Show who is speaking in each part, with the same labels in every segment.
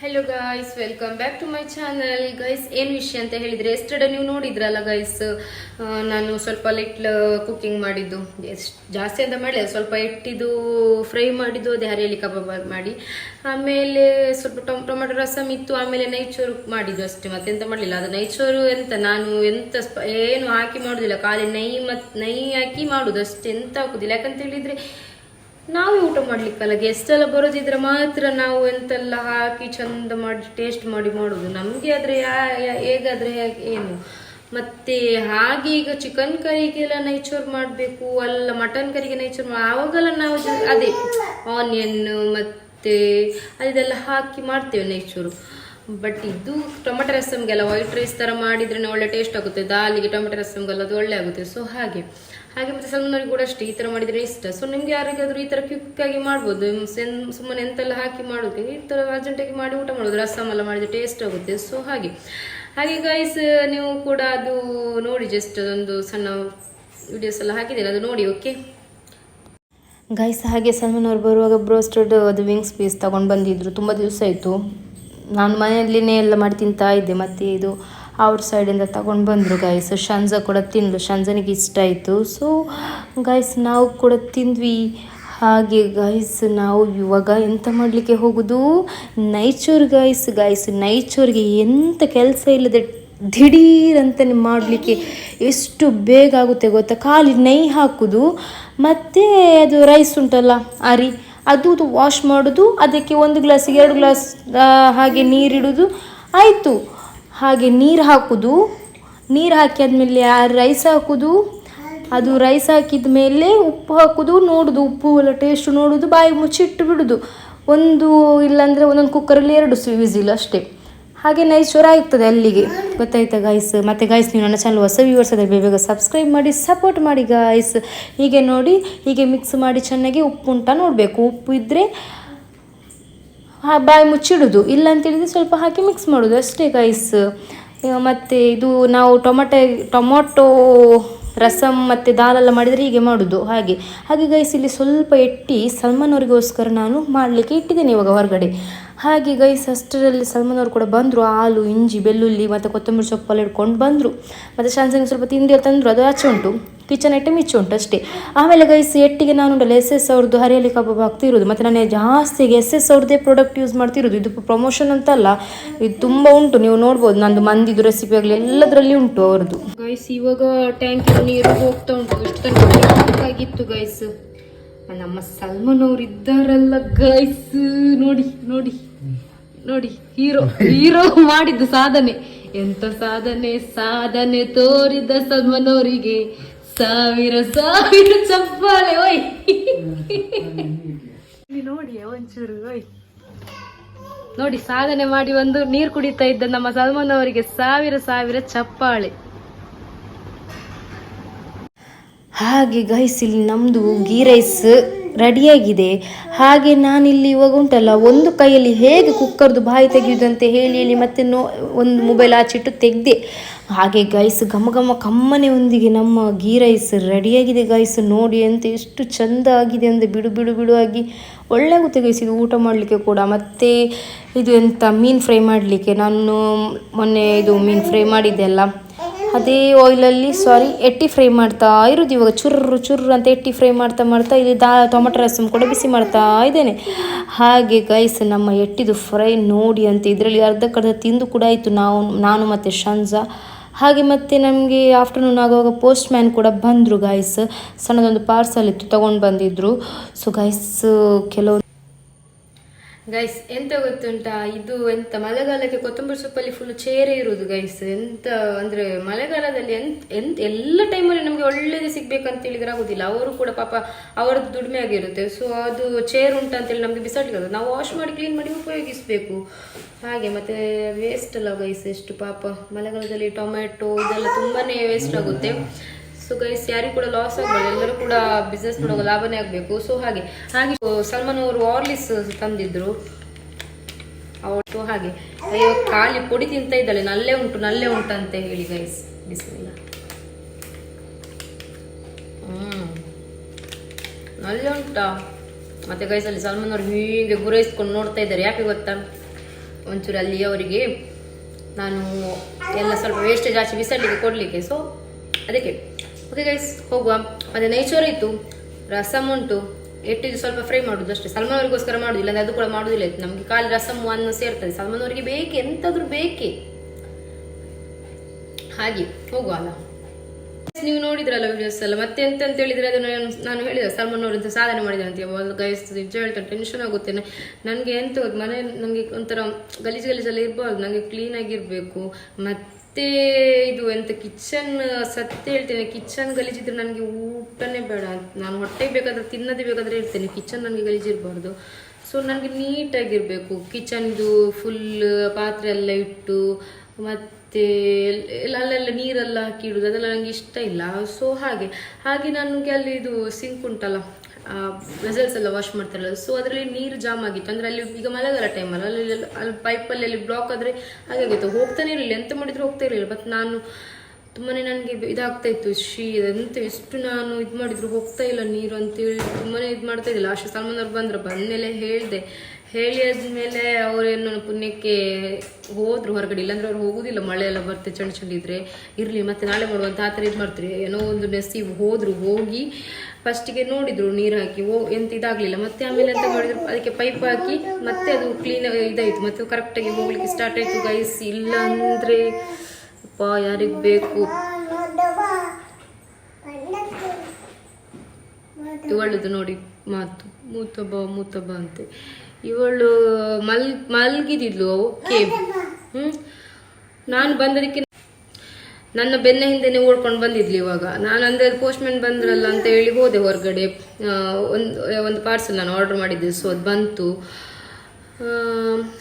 Speaker 1: Hello guys welcome back to my channel guys ಏನು ವಿಷಯ ಅಂತ ಹೇಳಿದರೆ ಎಸ್ಟರ್ಡೆ ನೀವು ನೋಡಿದ್ರಲ್ಲ ಗೈಸ್ ನಾನು ಸ್ವಲ್ಪ ಲಿಟ್ಲ್ ಕುಕ್ಕಿಂಗ್ ಮಾಡಿದ್ದು. ಎಷ್ಟು ಜಾಸ್ತಿ ಅಂತ ಮಾಡಲಿಲ್ಲ, ಸ್ವಲ್ಪ ಇಟ್ಟಿದ್ದು ಫ್ರೈ ಮಾಡಿದ್ದು, ಅದೇ ಹರಿಯಲಿ ಕಬಾಬ್ ಮಾಡಿ. ಆಮೇಲೆ ಸ್ವಲ್ಪ ಟೊಮ್, ಟೊಮೆಟೊ ರಸಮ್ ಇತ್ತು, ಆಮೇಲೆ ನೈಚೋರು ಮಾಡಿದ್ದು ಅಷ್ಟೇ. ಮತ್ತೆ ಎಂತ ಮಾಡಲಿಲ್ಲ? ಅದು ನೈಚೋರು ಎಂತ, ನಾನು ಎಂತ ಏನು ಹಾಕಿ ಮಾಡೋದಿಲ್ಲ. ಖಾಲಿ ನೈ ಮತ್ತು ನೈ ಹಾಕಿ ಮಾಡುದು ಅಷ್ಟೇ. ಎಂತ ಹಾಕುದಿಲ್ಲ. ಯಾಕಂತ ಹೇಳಿದ್ರೆ ನಾವೇ ಊಟ ಮಾಡ್ಲಿಕ್ಕಲ್ಲ ಗೆಸ್ಟ್ ಎಲ್ಲ ಬರೋದಿದ್ರೆ ಮಾತ್ರ ನಾವು ಎಂತೆಲ್ಲ ಹಾಕಿ ಚಂದ ಮಾಡಿ ಟೇಸ್ಟ್ ಮಾಡಿ ಮಾಡೋದು. ನಮಗೆ ಆದ್ರೆ ಹೇಗಾದ್ರೆ ಏನು? ಮತ್ತೆ ಹಾಗೆ ಈಗ ಚಿಕನ್ ಕರಿಗೆಲ್ಲ ನೈಚೂರ್ ಮಾಡಬೇಕು, ಅಲ್ಲ ಮಟನ್ ಕರಿಗೆ ನೈಚೂರ್ ಆವಾಗೆಲ್ಲ ನಾವು ಅದೇ ಆನಿಯನ್ ಮತ್ತೆ ಅದೆಲ್ಲ ಹಾಕಿ ಮಾಡ್ತೇವೆ ನೈಚೂರು ಬಟ್ ಇದು ಟೊಮೆಟೊ ರಸಮ್ಗೆಲ್ಲ ವೈಟ್ ರೈಸ್ ಥರ ಮಾಡಿದ್ರೆ ಒಳ್ಳೆ ಟೇಸ್ಟ್ ಆಗುತ್ತೆ, ದಾಲಿಗೆ ಟೊಮೆಟೊ ರಸಮ್ಗೆಲ್ಲ ಅದು ಒಳ್ಳೆ ಆಗುತ್ತೆ. ಸೊ ಹಾಗೆ. ಹಾಗೆ ಮತ್ತೆ ಸಣ್ಣವರಿಗೆ ಕೂಡ ಅಷ್ಟೇ, ಈ ಥರ ಮಾಡಿದ್ರೆ ಇಷ್ಟ. ಸೊ ನಿಮ್ಗೆ ಯಾರಿಗಾದ್ರೂ ಈ ಥರ ಆಗಿ ಮಾಡ್ಬೋದು ಸುಮ್ಮನೆ ಎಂತೆಲ್ಲ ಹಾಕಿ ಮಾಡೋದು, ಈ ಥರ ಅರ್ಜೆಂಟಾಗಿ ಮಾಡಿ ಊಟ ಮಾಡೋದು ರಸಮ್ ಎಲ್ಲ ಮಾಡಿದ್ರೆ ಟೇಸ್ಟ್ ಆಗುತ್ತೆ. ಸೊ ಹಾಗೆ. ಹಾಗೆ ಗೈಸ್ ನೀವು ಕೂಡ ಅದು ನೋಡಿ ಜಸ್ಟ್ ಅದೊಂದು ಸಣ್ಣ ವಿಡಿಯೋಸ್ ಎಲ್ಲ ಹಾಕಿದ್ದೀರಾ? ಅದು ನೋಡಿ ಓಕೆ ಗೈಸ್ ಹಾಗೆ ಸಲ್ಮಾನ್ ಅವ್ರು ಬರುವಾಗ ಬ್ರೋಸ್ಟೆಡ್ ಅದು ವಿಂಗ್ಸ್ ಪೀಸ್ ತಗೊಂಡು ಬಂದಿದ್ರು. ತುಂಬ ದಿವಸ ಆಯಿತು. ನಾನು ಮನೆಯಲ್ಲಿನೇ ಎಲ್ಲ ಮಾಡಿ ತಿಂತಾ ಇದ್ದೆ, ಮತ್ತು ಇದು ಔಟ್ ಸೈಡಿಂದ ತಗೊಂಡು ಬಂದರು ಗೈಸ್ ಶಂಜ ಕೂಡ ತಿಂದು ಶಂಜನಿಗೆ ಇಷ್ಟ ಆಯಿತು. ಸೊ ಗೈಸ್ ನಾವು ಕೂಡ ತಿಂದ್ವಿ. ಹಾಗೆ ಗೈಸ್ ನಾವು ಇವಾಗ ಎಂತ ಮಾಡಲಿಕ್ಕೆ ಹೋಗೋದು? ನೈಚೂರ್ ಗೈಸ್ ಗೈಸ್ ನೈಚೂರ್ಗೆ ಎಂಥ ಕೆಲಸ ಇಲ್ಲದೆ ದಿಢೀರಂತಲೇ ಮಾಡಲಿಕ್ಕೆ ಎಷ್ಟು ಬೇಗ ಆಗುತ್ತೆ ಗೊತ್ತಾ? ಖಾಲಿ ನೈ ಹಾಕೋದು, ಮತ್ತು ಅದು ರೈಸ್ ಉಂಟಲ್ಲ, ಅರಿ. ಅದು ವಾಶ್ ಮಾಡೋದು, ಅದಕ್ಕೆ ಒಂದು ಗ್ಲಾಸಿಗೆ ಎರಡು ಗ್ಲಾಸ್ ಹಾಗೆ ನೀರಿಡೋದು. ಆಯಿತು. ಹಾಗೆ ನೀರು ಹಾಕೋದು. ನೀರು ಹಾಕಿ ಆದಮೇಲೆ ಆ ರೈಸ್ ಹಾಕೋದು. ಅದು ರೈಸ್ ಹಾಕಿದ ಮೇಲೆ ಉಪ್ಪು ಹಾಕೋದು, ನೋಡೋದು. ಉಪ್ಪು ಎಲ್ಲ ಟೇಸ್ಟ್ ನೋಡೋದು, ಬಾಯಿ ಮುಚ್ಚಿಟ್ಟು ಬಿಡೋದು. ಒಂದು ಇಲ್ಲಾಂದರೆ ಒಂದೊಂದು ಕುಕ್ಕರಲ್ಲಿ ಎರಡು ವಿಸಿಲ್ ಅಷ್ಟೇ. ಹಾಗೆ ನೈಸ್ ಚೂರ ಆಗ್ತದೆ ಅಲ್ಲಿಗೆ. ಗೊತ್ತಾಯ್ತಾ ಗಾಯ್ಸ್ ಮತ್ತು ಗಾಯ್ಸ್ ನೀವು ನನ್ನ ಚಾನಲ್ ಹೊಸ ವ್ಯೂವರ್ಸ್ ಅದೇ ಬೇಗ ಸಬ್ಸ್ಕ್ರೈಬ್ ಮಾಡಿ ಸಪೋರ್ಟ್ ಮಾಡಿ ಗಾಯ್ಸ್ ಹೀಗೆ ನೋಡಿ, ಹೀಗೆ ಮಿಕ್ಸ್ ಮಾಡಿ ಚೆನ್ನಾಗಿ ಉಪ್ಪು ಉಂಟ ನೋಡಬೇಕು. ಉಪ್ಪು ಇದ್ದರೆ ಬಾಯಿ ಮುಚ್ಚಿಡೋದು. ಇಲ್ಲ ಅಂತೇಳಿದ್ರೆ ಸ್ವಲ್ಪ ಹಾಕಿ ಮಿಕ್ಸ್ ಮಾಡೋದು. ಅಷ್ಟೇ ಗೈಸ್ ಮತ್ತು ಇದು ನಾವು ಟೊಮಟೊ, ಟೊಮೊಟೊ ರಸಮ್ ಮತ್ತು ದಾಲೆಲ್ಲ ಮಾಡಿದರೆ ಹೀಗೆ ಮಾಡೋದು. ಹಾಗೆ. ಹಾಗೆ ಗೈಸ್ ಇಲ್ಲಿ ಸ್ವಲ್ಪ ಎಟ್ಟಿ ಸಲ್ಮಾನ್ ಅವರಿಗೋಸ್ಕರ ನಾನು ಮಾಡಲಿಕ್ಕೆ ಇಟ್ಟಿದ್ದೇನೆ ಇವಾಗ ಹೊರಗಡೆ. ಹಾಗೆ ಗೈಸ್ ಅಷ್ಟರಲ್ಲಿ ಸಲ್ಮಾನ್ ಅವರು ಕೂಡ ಬಂದರು, ಹಾಲು, ಇಂಜಿ, ಬೆಳ್ಳುಳ್ಳಿ, ಮತ್ತು ಕೊತ್ತಂಬರಿ ಸೊಪ್ಪೆಲ್ಲ ಇಟ್ಕೊಂಡು ಬಂದರು. ಮತ್ತು ಶಾನ್ಸಂಗ್ ಸ್ವಲ್ಪ ತಿಂಡಿ ತಂದರು, ಅದು ಆಚೆ ಉಂಟು. ಕಿಚನ್ ಐಟಮ್ ಇಚ್ಚು ಉಂಟು ಅಷ್ಟೇ. ಆಮೇಲೆ ಗೈಸ್ ಎಟ್ಟಿಗೆ ನಾನು ಉಂಟಲ್ಲ ಎಸ್ ಎಸ್ ಅವ್ರದ್ದು ಹರಿಯಲಿ ಕಬಾಬ್ ಆಗ್ತಿರೋದು ಮತ್ತು ನಾನು ಜಾಸ್ತಿಗೆ ಎಸ್ ಎಸ್ ಅವ್ರದ್ದೇ ಪ್ರಾಡಕ್ಟ್ ಯೂಸ್ ಮಾಡ್ತಿರೋದು. ಇದು ಪ್ರಮೋಷನ್ ಅಂತಲ್ಲ, ಇದು ತುಂಬ ಉಂಟು. ನೀವು ನೋಡ್ಬೋದು, ನಂದು ಮಂದಿದು ರೆಸಿಪಿ ಆಗಲಿ, ಎಲ್ಲದರಲ್ಲಿ ಉಂಟು ಅವ್ರದ್ದು. ಗೈಸ್ ಇವಾಗ ಟ್ಯಾಂಕ್ ನೀರು ಹೋಗ್ತಾ ಉಂಟು. ಇಷ್ಟು ತನಕ ಆಗಿತ್ತು ಗೈಸ್ ನಮ್ಮ ಸಲ್ಮಾನ್ ಅವ್ರು ಇದ್ದಾರಲ್ಲ ಗೈಸ್ ನೋಡಿ ನೋಡಿ. ನೋಡಿ ಹೀರೋ ಹೀರೋ ಮಾಡಿದ್ದು ಸಾಧನೆ. ಎಂತ ಸಾಧನೆ? ಸಾಧನೆ ತೋರಿದ ಸದ್ಮನೋರಿಗೆ ಸಾವಿರ ಸಾವಿರ ಚಪ್ಪಾಳೆ ಓಯ್. ನೋಡಿ ಒಂಚೂರು ಓಯ್. ನೋಡಿ ಸಾಧನೆ ಮಾಡಿ ಒಂದು ನೀರು ಕುಡಿತಾ ಇದ್ದ ನಮ್ಮ ಸಲ್ಮಾನ್ ಅವರಿಗೆ ಸಾವಿರ ಸಾವಿರ ಚಪ್ಪಾಳೆ. ಹಾಗೆ ಗೈಸ್ ಇಲ್ಲಿ ನಮ್ಮದು ಗೀ ರೈಸ್ ರೆಡಿಯಾಗಿದೆ ಹಾಗೆ ನಾನಿಲ್ಲಿ ಇವಾಗ ಉಂಟಲ್ಲ, ಒಂದು ಕೈಯಲ್ಲಿ ಹೇಗೆ ಕುಕ್ಕರ್ದು ಬಾಯಿ ತೆಗೆಯುವುದಂತ ಹೇಳಿ ಹೇಳಿ ಮತ್ತೆ ನೋ, ಒಂದು ಮೊಬೈಲ್ ಆಚಿಟ್ಟು ತೆಗೆದೆ. ಹಾಗೆ ಗೈಸ್ ಘಮ ಘಮ ಕಮ್ಮನೆ ಒಂದಿಗೆ ನಮ್ಮ ಗೀ ರೈಸ್ ರೆಡಿಯಾಗಿದೆ ಗೈಸ್ ನೋಡಿ ಅಂತ ಎಷ್ಟು ಚಂದ ಆಗಿದೆ ಅಂದರೆ ಬಿಡು ಬಿಡು ಬಿಡು ಆಗಿ. ಒಳ್ಳೆ ಗೈಸ್ ಇದು ಊಟ ಮಾಡಲಿಕ್ಕೆ ಕೂಡ. ಮತ್ತು ಇದು ಎಂತ ಮೀನು ಫ್ರೈ ಮಾಡಲಿಕ್ಕೆ. ನಾನು ಮೊನ್ನೆ ಇದು ಮೀನು ಫ್ರೈ ಮಾಡಿದ್ದೆ ಅಲ್ಲ. ಅದೇ ಆಯಿಲಲ್ಲಿ ಸಾರಿ ಎಟ್ಟಿ ಫ್ರೈ ಮಾಡ್ತಾ ಇರೋದು. ಇವಾಗ ಚುರ್ರು ಚುರ್ರು ಅಂತ ಎಟ್ಟಿ ಫ್ರೈ ಮಾಡ್ತಾ ಮಾಡ್ತಾ ಇಲ್ಲಿ ದಾ, ಟೊಮೆಟೊ ರಸಮ್ ಕೂಡ ಬಿಸಿ ಮಾಡ್ತಾ ಇದ್ದೇನೆ. ಹಾಗೆ ಗೈಸ್ ನಮ್ಮ ಎಟ್ಟಿದು ಫ್ರೈ ನೋಡಿ ಅಂತ ಇದರಲ್ಲಿ ಅರ್ಧಕ್ಕರ್ಧ ತಿಂದು ಕೂಡ ಆಯಿತು ನಾವು, ನಾನು ಮತ್ತು ಶಂಜಾ ಹಾಗೆ ಮತ್ತೆ ನಮಗೆ ಆಫ್ಟರ್ನೂನ್ ಆಗುವಾಗ ಪೋಸ್ಟ್ ಮ್ಯಾನ್ ಕೂಡ ಬಂದರು ಗಾಯ್ಸ್ ಸಣ್ಣದೊಂದು ಪಾರ್ಸಲ್ ಇತ್ತು, ತೊಗೊಂಡು ಬಂದಿದ್ದರು ಸೊ ಗಾಯ್ಸ್ ಕೆಲವು ಗೈಸ್ ಎಂತ ಗೊತ್ತುಂಟಾ? ಇದು ಎಂತ ಮಳೆಗಾಲಕ್ಕೆ ಕೊತ್ತಂಬರಿ ಸೊಪ್ಪಲ್ಲಿ ಫುಲ್ ಚೇರೆ ಇರುವುದು ಗೈಸ್ ಎಂತ ಅಂದ್ರೆ ಮಳೆಗಾಲದಲ್ಲಿ ಎಂತ ಎಂತ ಎಲ್ಲ ಟೈಮಲ್ಲಿ ನಮಗೆ ಒಳ್ಳೇದೇ ಸಿಗ್ಬೇಕಂತ ಹೇಳಿದ್ರೆ ಆಗುದಿಲ್ಲ. ಅವರು ಕೂಡ ಪಾಪ ಅವರದ್ದು ದುಡಿಮೆ ಆಗಿರುತ್ತೆ. ಸೊ ಅದು ಚೇರ್ ಉಂಟಂತೇಳಿ ನಮಗೆ ಬಿಸಾಡ್ಲಿಕ್ಕೆ ನಾವು ವಾಶ್ ಮಾಡಿ ಕ್ಲೀನ್ ಮಾಡಿ ಉಪಯೋಗಿಸ್ಬೇಕು. ಹಾಗೆ ಮತ್ತೆ ವೇಸ್ಟ್ ಅಲ್ಲ ಗೈಸ್ ಎಷ್ಟು ಪಾಪ. ಮಳೆಗಾಲದಲ್ಲಿ ಟೊಮೆಟೊ ಇದೆಲ್ಲ ತುಂಬಾನೇ ವೇಸ್ಟ್ ಆಗುತ್ತೆ. ಸೊ ಗೈಸ್ ಯಾರಿಗೂ ಕೂಡ ಲಾಸ್ ಆಗಬಾರ್ದು ಎಲ್ಲರೂ ಕೂಡ ಬಿಸ್ನೆಸ್ ಮಾಡುವಾಗ ಲಾಭನೇ ಆಗಬೇಕು. ಸೊ ಹಾಗೆ ಹಾಗೆ ಸಲ್ಮಾನ್ ಅವರು ವಾರ್ಲಿಸ್ ತಂದಿದ್ರು. ಅವತ್ತು ಹಾಗೆ. ಅಯ್ಯೋ, ಖಾಲಿ ಪುಡಿ ತಿಂತ ಇದ್ದಾಳೆ. ನಲ್ಲೆ ಉಂಟು ನಲ್ಲೆ ಉಂಟು ಅಂತ ಹೇಳಿ ಗೈಸ್ ಬಿಸಿಲ್ಲ ಹ್ಮ್. ನಲ್ಲೆ ಉಂಟಾ? ಮತ್ತೆ ಗೈಸಲ್ಲಿ ಸಲ್ಮಾನ್ ಅವರು ಹೀಗೆ ಗುರೈಸ್ಕೊಂಡು ನೋಡ್ತಾ ಇದ್ದಾರೆ. ಯಾಕೆ ಗೊತ್ತಾ? ಒಂಚೂರು ಅಲ್ಲಿ ಅವರಿಗೆ ನಾನು ಎಲ್ಲ ಸ್ವಲ್ಪ ವೇಸ್ಟೇಜ್ ಆಚೆ ಬಿಸಾಡಲಿಕ್ಕೆ ಕೊಡಲಿಕ್ಕೆ. ಸೊ ಅದಕ್ಕೆ. ಓಕೆ ಗೈಸ್ ಹೋಗುವ. ಮತ್ತು ನೇಚರ್ ಇತ್ತು ರಸಮ್ ಉಂಟು. ಎಟ್ಟಿದ್ದು ಸ್ವಲ್ಪ ಫ್ರೈ ಮಾಡೋದು ಅಷ್ಟೇ. ಸಲ್ಮಾನ್ ಅವರಿಗೋಸ್ಕರ ಮಾಡೋದಿಲ್ಲ ಅದು ಕೂಡ ಮಾಡೋದಿಲ್ಲ. ಇತ್ತು ನಮಗೆ ಖಾಲಿ ರಸಮ್ ಅನ್ನು ಸೇರ್ತದೆ. ಸಲ್ಮಾನ್ ಅವರಿಗೆ ಬೇಕೆ, ಎಂತಾದ್ರೂ ಬೇಕೇ. ಹಾಗೆ, ಹೋಗುವ ಅಲ್ಲ. ನೀವು ನೋಡಿದ್ರಲ್ಲ ವಿಡಿಯೋಸ್ ಎಲ್ಲ. ಮತ್ತೆ ಎಂತ ಅಂತ ಹೇಳಿದ್ರೆ ಅದನ್ನು ನಾನು- ಹೇಳಿದೆ, ಸಲ್ಮಾನ್ ಅವರು ಎಂತ ಸಾಧನೆ ಮಾಡಿದ್ದಾರೆ ಅಂತ ಗೈಸ್ ನಿಜ ಹೇಳ್ತಾರೆ ಟೆನ್ಷನ್ ಆಗುತ್ತೆ. ನನಗೆ ಎಂತ ಮನೆ ನನಗೆ ಒಂಥರ ಗಲೀಜು ಗಲೀಜೆಲ್ಲ ಇರಬಾರ್ದು ನನಗೆ ಕ್ಲೀನ್ ಆಗಿರಬೇಕು. ಮತ್ತೆ ಇದು ಎಂತ ಕಿಚನ್ ಸತ್ಯ ಹೇಳ್ತೇನೆ ಕಿಚನ್ ಗಲೀಜಿದ್ರೆ ನನಗೆ ಊಟನೇ ಬೇಡ. ನಾನು ಹೊಟ್ಟೆಗೆ ಬೇಕಾದ್ರೆ ತಿನ್ನದೇ ಬೇಕಾದ್ರೆ ಇರ್ತೇನೆ ಕಿಚನ್ ನನಗೆ ಗಲೀಜಿರಬಾರ್ದು ಸೊ ನನಗೆ ನೀಟಾಗಿರಬೇಕು. ಕಿಚನ್ದು ಫುಲ್ ಪಾತ್ರೆ ಎಲ್ಲ ಇಟ್ಟು, ಮತ್ತೆ ಎಲ್ಲ ಅಲ್ಲೆಲ್ಲ ನೀರೆಲ್ಲ ಹಾಕಿಡುದು ಅದೆಲ್ಲ ನನಗೆ ಇಷ್ಟ ಇಲ್ಲ. ಸೊ ಹಾಗೆ. ಹಾಗೆ ನನಗೆ ಅಲ್ಲಿ ಇದು ಸಿಂಕ್ ಉಂಟಲ್ಲ ವೆಸಲ್ಸ್ ಎಲ್ಲ ವಾಶ್ ಮಾಡ್ತಾರಲ್ಲ. ಸೊ ಅದರಲ್ಲಿ ನೀರು ಜಾಮ್ ಆಗಿತ್ತು. ಅಂದರೆ ಅಲ್ಲಿ ಈಗ ಮಳೆಗಾಲ ಟೈಮಲ್ಲಿ ಅಲ್ಲಿ. ಅಲ್ಲಿ ಪೈಪಲ್ಲಿ ಅಲ್ಲಿ ಬ್ಲಾಕ್ ಆದರೆ ಹಾಗಾಗಿತ್ತು ಹೋಗ್ತಾನೆ ಇರಲಿಲ್ಲ. ಎಂತ ಮಾಡಿದ್ರು ಹೋಗ್ತಾ ಇರಲಿಲ್ಲ. ಬಟ್ ನಾನು ತುಂಬಾ ನನಗೆ ಇದಾಗ್ತಾ ಇತ್ತು. ಶೀ, ಎಂತ ಎಷ್ಟು ನಾನು ಇದು ಮಾಡಿದ್ರು ಹೋಗ್ತಾ ಇಲ್ಲ ನೀರು ಅಂತೇಳಿ. ತುಂಬಾ ಇದು ಮಾಡ್ತಾ ಇದ್ದಿಲ್ಲ. ಅಷ್ಟು ಸಲ್ಮಾನ್ ಅವ್ರು ಬಂದರು. ಬಂದಮೇಲೆ ಹೇಳಿದೆ ಹೇಳಿ ಆದ್ಮೇಲೆ ಅವರೇನು ಪುಣ್ಯಕ್ಕೆ ಹೋದ್ರು ಹೊರಗಡೆ. ಇಲ್ಲಾಂದ್ರೆ ಅವ್ರು ಹೋಗುದಿಲ್ಲ, ಮಳೆ ಎಲ್ಲ ಬರ್ತೆ ಚಂಡ್ ಚಂಡ್ ಇದ್ರೆ. ಇರಲಿ, ಮತ್ತೆ ನಾಳೆ ಮಾಡುವಂತ ಆ ಥರ ಇದು ಮಾಡ್ತಾರೆ. ಏನೋ ಒಂದು ನೆಸಿ ಹೋದ್ರು, ಹೋಗಿ ಫಸ್ಟಿಗೆ ನೋಡಿದ್ರು ನೀರು ಹಾಕಿ, ಓ, ಎಂತ ಇದಾಗ್ಲಿಲ್ಲ. ಮತ್ತೆ ಆಮೇಲೆ ಎಂತ ಮಾಡಿದ್ರು? ಅದಕ್ಕೆ ಪೈಪ್ ಹಾಕಿ, ಮತ್ತೆ ಅದು ಕ್ಲೀನ್ ಇದಾಯ್ತು. ಮತ್ತೆ ಕರೆಕ್ಟಾಗಿ ಹೋಗ್ಲಿಕ್ಕೆ ಸ್ಟಾರ್ಟ್ ಆಯ್ತು ಗೈಸ್ ಇಲ್ಲ ಅಂದ್ರೆ ಅಪ್ಪ, ಯಾರಿಗೆ ಬೇಕು? ಇವಳದು ನೋಡಿ ಮಾತು. ಮೂತಬ್ಬ ಮೂತಬ್ಬ ಅಂತೆ. ಇವಳು ಮಲ್ ಮಲ್ಗಿದಿದ್ಲು ಓಕೆ ಹ್ಮ್? ನಾನು ಬಂದದಕ್ಕೆ ನನ್ನ ಬೆನ್ನ ಹಿಂದೆನೆ ಓಡ್ಕೊಂಡು ಬಂದಿದ್ಲು ಇವಾಗ. ನಾನು ಅಂದ್ರೆ ಪೋಸ್ಟ್ಮನ್ ಬಂದ್ರಲ್ಲ ಅಂತ ಹೇಳಿ ಹೋದೆ ಹೊರಗಡೆ. ಒಂದು ಒಂದು ಪಾರ್ಸಲ್ ನಾನು ಆರ್ಡರ್ ಮಾಡಿದ್ದೆ ಸೊ ಅದು ಬಂತು.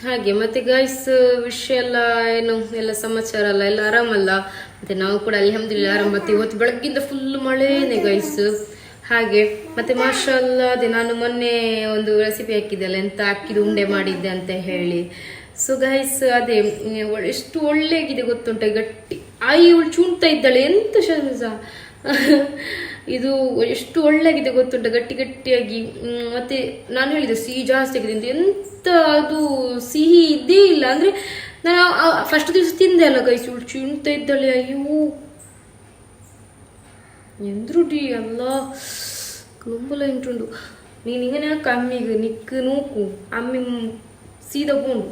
Speaker 1: ಹಾಗೆ, ಮತ್ತೆ ಗೈಸ್ ವಿಷಯ ಎಲ್ಲ ಏನು, ಎಲ್ಲ ಸಮಾಚಾರ ಅಲ್ಲ ಎಲ್ಲ ಆರಾಮಲ್ಲ? ಮತ್ತೆ ನಾವು ಕೂಡ ಅಲ್ಹಮ್ದುಲಿಲ್ಲ ಆರಾಮ ಮತ್ತೆ ಇವತ್ತು ಬೆಳಗ್ಗಿಂದ ಫುಲ್ ಮಳೆನೇ ಗೈಸ್ ಹಾಗೆ, ಮತ್ತೆ ಮಾಷಲ್ಲ ಅದೇ ನಾನು ಮೊನ್ನೆ ಒಂದು ರೆಸಿಪಿ ಹಾಕಿದ್ದೆಲ್ಲ ಎಂತ ಅಕ್ಕಿದು ಉಂಡೆ ಮಾಡಿದ್ದೆ ಅಂತ ಹೇಳಿ. ಸೊ ಗೈಸ್ ಅದೇ ಎಷ್ಟು ಒಳ್ಳೆಗಿದೆ ಗೊತ್ತುಂಟ, ಗಟ್ಟಿ. ಆಯಿ, ಇವಳು ಚುಣ್ತಾ ಇದ್ದಾಳೆ, ಎಂತ ಶರ್ಮಿಸ. ಇದು ಎಷ್ಟು ಒಳ್ಳೆಗಿದೆ ಗೊತ್ತುಂಟ, ಗಟ್ಟಿ ಗಟ್ಟಿಯಾಗಿ. ಮತ್ತು ನಾನು ಹೇಳಿದೆ, ಸಿಹಿ ಜಾಸ್ತಿ ಆಗಿದೆ ಎಂತ ಅದು ಸಿಹಿ ಇದ್ದೇ ಇಲ್ಲ, ಅಂದ್ರೆ, ನಾನು ಫಸ್ಟ್ ದಿವಸ ತಿಂದೆ ಅಲ್ಲ ಗೈಸ್ ಇವಳು ಚುಣ್ತಾ ಇದ್ದಾಳೆ, ಅಯ್ಯೋ. ಎಂದ್ರುಡಿ ಅಲ್ಲ ನುಂಬಲ ಇಂಟುಂಡು ನೀನು ಇಂಗನೆ ಅಮ್ಮಿಗೆ ನಿಕ್ಕು ನೂಕು ಅಮ್ಮಿ ಸೀದ ಪೋಂಡು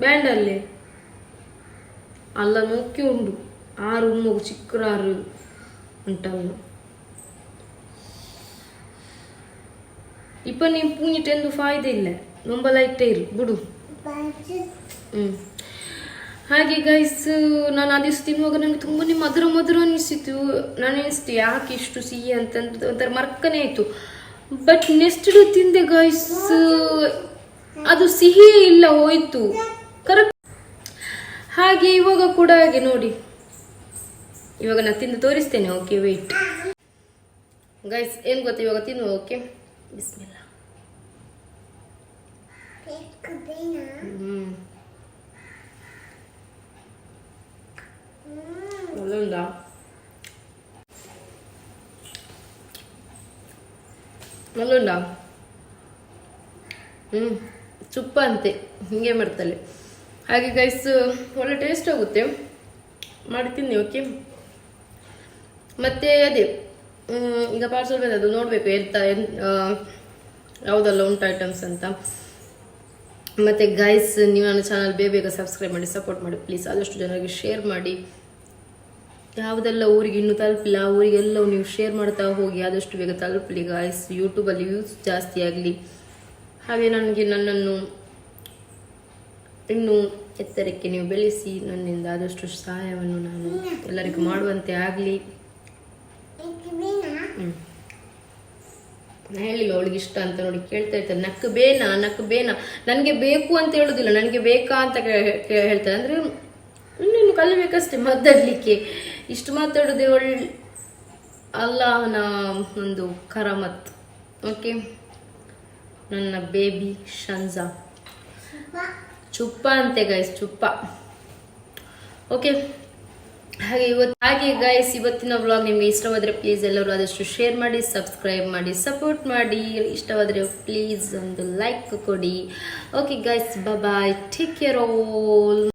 Speaker 1: ಬ್ಯಾಂಡಲ್ಲೇ ಅಲ್ಲ ನೋಕ್ಕಿ ಉಂಡು ಆರು ಉಮ್ಮಗು ಚಿಕ್ಕರಾರು ಉಂಟಲ್ಲ ಇಪ್ಪ ನೀನು ಪೂನಿಟೆಂದು ಫಾಯ್ದೆ ಇಲ್ಲ ನೊಂಬಲ ಇಟ್ಟೇ ಇರು ಬಿಡು ಹ್ಮ್ ಹಾಗೆ ಗೈಸ್ ನಾನು ಆ ದಿವಸ ತಿನ್ನುವಾಗ ನನಗೆ ತುಂಬನೇ ಮಧುರ ಮಧುರ ಅನಿಸಿತು. ನಾನು ಅನಿಸ್ತು ಯಾಕೆ ಇಷ್ಟು ಸಿಹಿ ಅಂತ ಒಂಥರ ಮರ್ಕನೇ ಆಯ್ತು. ಬಟ್ ನೆಕ್ಸ್ಟ್ ಡೇ ತಿಂದೆ ಗೈಸ್ ಅದು ಸಿಹಿ ಇಲ್ಲ ಹೋಯ್ತು. ಕರೆಕ್ಟ್ ಹಾಗೆ ಇವಾಗ ಕೂಡ ಹಾಗೆ ನೋಡಿ. ಇವಾಗ ನಾನು ತಿಂದು ತೋರಿಸ್ತೇನೆ ಓಕೆ ವೆಯ್ಟ್ ಗೈಸ್ ಏನು ಗೊತ್ತಾ ಇವಾಗ ತಿನ್ನುವ ಓಕೆ ಬಿಸ್ಮಿಲ್ಲ ಹ್ಮ್. ಒಳ್ಳೆಯುಂಟಾ ಒಳ್ಳೆಯುಂಟಾ ಹ್ಮ್ ಚುಪ್ಪ ಅಂತೆ, ಹಿಂಗೆ ಮಾಡ್ತಾಳೆ. ಹಾಗೆ ಗೈಸ್ ಒಳ್ಳೆ ಟೇಸ್ಟ್ ಆಗುತ್ತೆ ಮಾಡ್ತೀನಿ ಓಕೆ ಮತ್ತೆ ಅದೇ ಈಗ ಪಾರ್ಸಲ್ ಬಂದದ್ದು ನೋಡ್ಬೇಕು, ಎಂತ, ಎನ್- ಯಾವುದೆಲ್ಲ ಉಂಟು ಐಟಮ್ಸ್ ಅಂತ. ಮತ್ತೆ ಗೈಸ್ ನೀವು ನನ್ನ ಚಾನಲ್ ಬೇಗ ಬೇಗ ಸಬ್ಸ್ಕ್ರೈಬ್ ಮಾಡಿ ಸಪೋರ್ಟ್ ಮಾಡಿ ಪ್ಲೀಸ್ ಆದಷ್ಟು ಜನರಿಗೆ ಶೇರ್ ಮಾಡಿ. ಯಾವುದೆಲ್ಲ ಊರಿಗೆ ಇನ್ನೂ ತಲುಪಿಲ್ಲ ಊರಿಗೆಲ್ಲವೂ ನೀವು ಶೇರ್ ಮಾಡ್ತಾ ಹೋಗಿ, ಆದಷ್ಟು ಬೇಗ ತಲುಪಲಿ ಗಾಯ್ಸ್ ಯೂಟ್ಯೂಬಲ್ಲಿ ವ್ಯೂಸ್ ಜಾಸ್ತಿ ಆಗಲಿ. ಹಾಗೆ ನನಗೆ ನನ್ನನ್ನು ಇನ್ನೂ ಎತ್ತರಕ್ಕೆ ನೀವು ಬೆಳೆಸಿ, ನನ್ನಿಂದ ಆದಷ್ಟು ಸಹಾಯವನ್ನು ನಾನು ಎಲ್ಲರಿಗೂ ಮಾಡುವಂತೆ ಆಗಲಿ. ನಾ ಹೇಳಿಲ್ಲ, ಅವಳಿಗೆ ಇಷ್ಟ ಅಂತ ನೋಡಿ ಕೇಳ್ತಾ ಇರ್ತಾರೆ ನಕ್ಕು ಬೇನಾ ನಕ್ಕು ಬೇನಾ. ನನಗೆ ಬೇಕು ಅಂತ ಹೇಳುದಿಲ್ಲ, ನನಗೆ ಬೇಕಾ ಅಂತ ಹೇಳ್ತಾರೆ ಅಂದ್ರೆ ಇನ್ನೇನು ಕಲಿಬೇಕಷ್ಟೇ ಮಾತಾಡ್ಲಿಕ್ಕೆ ಇಷ್ಟು ಮಾತಾಡೋದೇ ಒಳ್ಳೆ ಅಲ್ಲಾಹನ ಒಂದು ಕರಾಮತ್. ಓಕೆ ನನ್ನ ಬೇಬಿ ಶಂಜಾ ಚುಪ್ಪ ಅಂತೆ ಗೈಸ್ ಚುಪ್ಪ. ಓಕೆ ಹಾಗೆ ಇವತ್ತು ಹಾಗೆ ಗೈಸ್ ಇವತ್ತಿನ ವ್ಲಾಗ್ ನಿಮಗೆ ಇಷ್ಟವಾದರೆ ಪ್ಲೀಸ್ ಎಲ್ಲರೂ ಆದಷ್ಟು ಶೇರ್ ಮಾಡಿ ಸಬ್ಸ್ಕ್ರೈಬ್ ಮಾಡಿ ಸಪೋರ್ಟ್ ಮಾಡಿ. ಇಷ್ಟವಾದರೆ ಪ್ಲೀಸ್ ಒಂದು ಲೈಕ್ ಕೊಡಿ. Okay guys bye take care all